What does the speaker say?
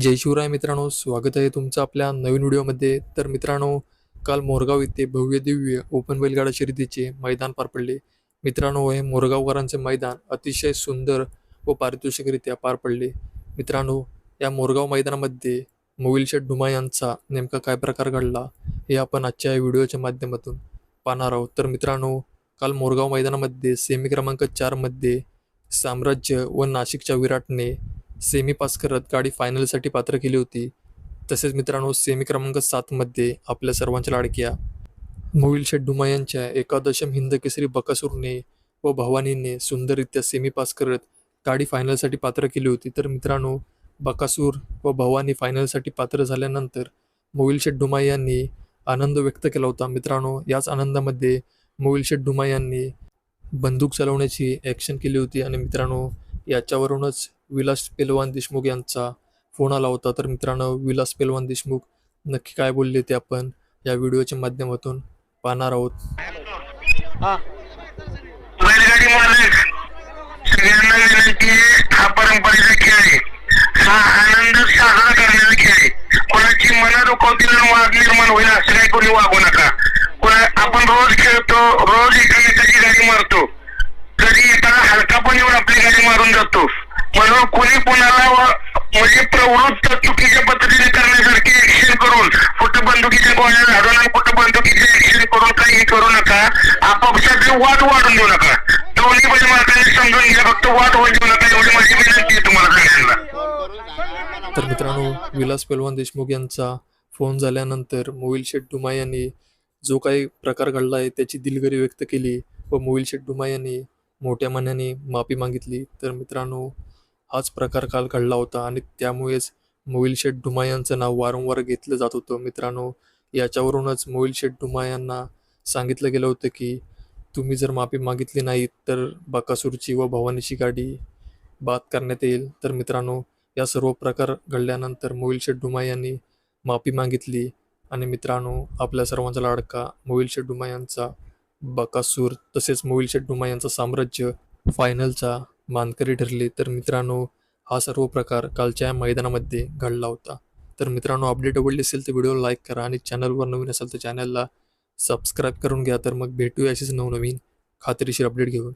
जय शिवराय मित्रांनो स्वागत आहे तुमचं आपल्या नवीन व्हिडिओमध्ये. तर मित्रांनो काल मोरगाव येथे भव्य दिव्य ओपन बैलगाडा शर्यतीचे मैदान पार पडले. मित्रांनो हे मोरगावकरांचे मैदान अतिशय सुंदर व पारितोषिकरित्या पार पडले. मित्रांनो या मोरगाव मैदानामध्ये मोविल शेठ डुमा यांचा नेमका काय प्रकार घडला हे आपण आजच्या या व्हिडिओच्या माध्यमातून पाहणार आहोत. तर मित्रांनो काल मोरगाव मैदानामध्ये सेमी क्रमांक चारमध्ये साम्राज्य व नाशिकच्या विराटने सेमी पास करत गाडी फायनलसाठी पात्र केली होती. तसेच मित्रांनो सेमी क्रमांक सातमध्ये आपल्या सर्वांच्या लाडक्या मोविल शेड्डुमा यांच्या एकादशम हिंद केसरी बकासूरने व भवानीने सुंदररित्या सेमी पास करत गाडी फायनलसाठी पात्र केली होती. तर मित्रांनो बकासूर व भवानी फायनलसाठी पात्र झाल्यानंतर मोविल शेड्डुमा यांनी आनंद व्यक्त केला होता. मित्रांनो याच आनंदामध्ये मोविल शेड्डुमा यांनी बंदूक चालवण्याची ॲक्शन केली होती. आणि मित्रांनो याच्यावरूनच विलास पेलवान देशमुख यांचा फोन आला होता. तर मित्रांनो विलास पेलवान देशमुख नक्की काय बोलले ते आपण या व्हिडिओच्या माध्यमातून पाहणार आहोत. हा. बैलगाडी मालक सगळ्यांना विनंती आहे हा परंपरेचा खेळ आहे. हा आनंद साजरा करण्याचा खेळ आहे. कोणाची मनं दुखवतील आणि वाद निर्माण होईल असं काही कोणी वागू नका. कोणा आपण रोज खेळतो रोज एकामेकाची गाडी मारतो. कधी येऊन मारून जातो. म्हणून कोणी कोणाला म्हणजे प्रवृत्त चुकीच्या पद्धतीने करण्यासारखी ऍक्शन करून कुठं बंदुकीच्या गोळ्या झाडून आणि कुठं बंदुकीचे ऍक्शन करून काही करू नका. आपापसातले वाद वाढून देऊ नका. दोन्ही बैल मार्गाने समजून घ्या फक्त वाद होऊन देऊ नका एवढी माझी विनंती आहे तुम्हाला सगळ्यांना. तर मित्रांनो विलास पेलवान देशमुख यांचा फोन झाल्यानंतर मोविल शेठ डुमा यांनी जो काही प्रकार घडला आहे त्याची दिलगिरी व्यक्त केली व मोविल शेठ डुमा यांनी मोठ्या मनाने माफी मागितली. तर मित्रांनो हाच प्रकार काल घडला होता आणि त्यामुळेच मोईल शेठ ढुमा यांचं नाव वारंवार घेतलं जात होतं. मित्रांनो याच्यावरूनच मोईल शेठ ढुमा यांना सांगितलं गेलं होतं की तुम्ही जर माफी मागितली नाही तर बकासूरची व भवानीची गाडी बाद करण्यात येईल. तर मित्रांनो या सर्व प्रकार घडल्यानंतर मोईल शेठ ढुमा यांनी माफी मागितली. आणि मित्रांनो आपल्या सर्वांचा लाडका मोईल शेठ ढुमा यांचा बकासूर तसेच मोविल शेड्डुमा यांचं यांचा साम्राज्य फायनलचा मानकरी ठरले. तर मित्रांनो हा सर्व प्रकार कालच्या या मैदानामध्ये घडला होता. तर मित्रांनो अपडेट आवडली असेल तर व्हिडिओ लाईक करा आणि चॅनलवर नवीन असेल तर चॅनलला सबस्क्राईब करून घ्या. तर मग भेटूया अशीच नवनवीन खात्रीशीर अपडेट घेऊन.